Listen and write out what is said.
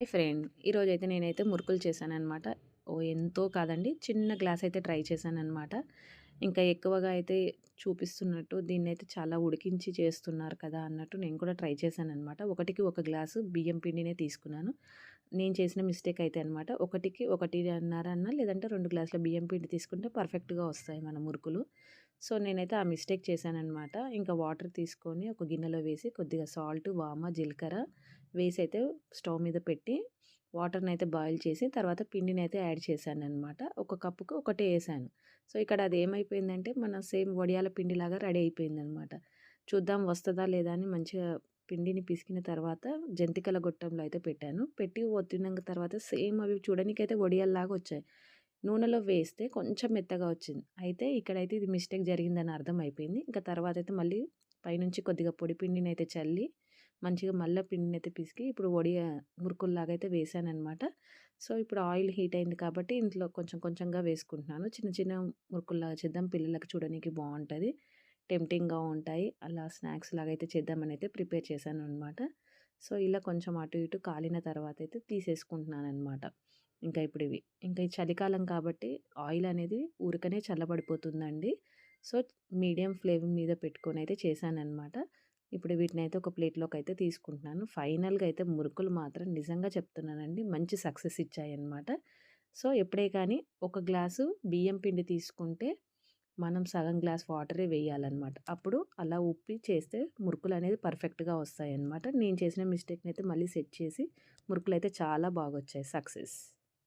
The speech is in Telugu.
ఫ్రెండ్. ఈరోజు అయితే నేనైతే మురుకులు చేశానమాట ఓ ఎంతో కాదండి. చిన్న గ్లాస్ అయితే ట్రై చేశానమాట ఇంకా ఎక్కువగా అయితే చూపిస్తున్నట్టు దీన్ని అయితే చాలా ఉడికించి చేస్తున్నారు కదా అన్నట్టు నేను కూడా ట్రై చేశానమాట ఒకటికి ఒక గ్లాసు బియ్యం పిండినే తీసుకున్నాను. నేను చేసిన మిస్టేక్ అయితే అనమాట ఒకటికి ఒకటి అన్నారన్న లేదంటే రెండు గ్లాసుల బియ్యం పిండి తీసుకుంటే పర్ఫెక్ట్గా వస్తాయి మన మురుకులు. సో నేనైతే ఆ మిస్టేక్ చేశానమాట ఇంకా వాటర్ తీసుకొని ఒక గిన్నెలో వేసి కొద్దిగా సాల్ట్ వామ జీలకర్ర వేసి అయితే స్టవ్ మీద పెట్టి వాటర్ని అయితే బాయిల్ చేసి తర్వాత పిండిని అయితే యాడ్ చేశాను అనమాట ఒక కప్పుకు ఒకటే వేసాను. సో ఇక్కడ అది ఏమైపోయిందంటే మన సేమ్ వడియాల పిండిలాగా రెడీ అయిపోయింది అనమాట చూద్దాం వస్తుందా లేదా అని మంచిగా పిండిని పిసికిన తర్వాత జంతికల గొట్టంలో అయితే పెట్టాను. పెట్టి వత్తినాక తర్వాత సేమ్ అవి చూడడానికి అయితే వడియాల్లాగా వచ్చాయి. నూనెలో వేస్తే కొంచెం మెత్తగా వచ్చింది. అయితే ఇక్కడైతే ఇది మిస్టేక్ జరిగిందని అర్థం అయిపోయింది ఇంకా తర్వాత అయితే మళ్ళీ పైనుంచి కొద్దిగా పొడి పిండిని అయితే చల్లి మంచిగా మళ్ళీ పిండిని అయితే పిసికి ఇప్పుడు వడి మురుకుల్లాగా అయితే వేసానమాట సో ఇప్పుడు ఆయిల్ హీట్ అయింది కాబట్టి ఇంట్లో కొంచెం కొంచెంగా వేసుకుంటున్నాను. చిన్న చిన్న మురుకుల్లాగా చేద్దాం. పిల్లలకు చూడడానికి బాగుంటుంది టెంప్టింగ్గా ఉంటాయి. అలా స్నాక్స్ లాగా అయితే చేద్దామని అయితే ప్రిపేర్ చేశాను అనమాట సో ఇలా కొంచెం అటు ఇటు కాలిన తర్వాత అయితే తీసేసుకుంటున్నాను అనమాట ఇంకా ఇప్పుడు ఇవి. ఇంకా ఈ చలికాలం కాబట్టి ఆయిల్ అనేది ఊరికనే చల్లబడిపోతుందండి. సో మీడియం ఫ్లేమ్ మీద పెట్టుకొని అయితే చేశానమాట ఇప్పుడు వీటిని అయితే ఒక ప్లేట్లోకి అయితే తీసుకుంటున్నాను. ఫైనల్గా అయితే మురుకులు మాత్రం నిజంగా చెప్తున్నానండి. మంచి సక్సెస్ ఇచ్చాయన్నమాట. సో ఎప్పుడే కానీ ఒక గ్లాసు బియ్యం పిండి తీసుకుంటే మనం సగం గ్లాస్ వాటరే వేయాలన్నమాట. అప్పుడు అలా ఉప్పి చేస్తే మురుకులు అనేది పర్ఫెక్ట్గా వస్తాయి అన్నమాట నేను చేసిన మిస్టేక్ని అయితే మళ్ళీ సెట్ చేసి మురుకులు అయితే చాలా బాగా వచ్చాయి సక్సెస్.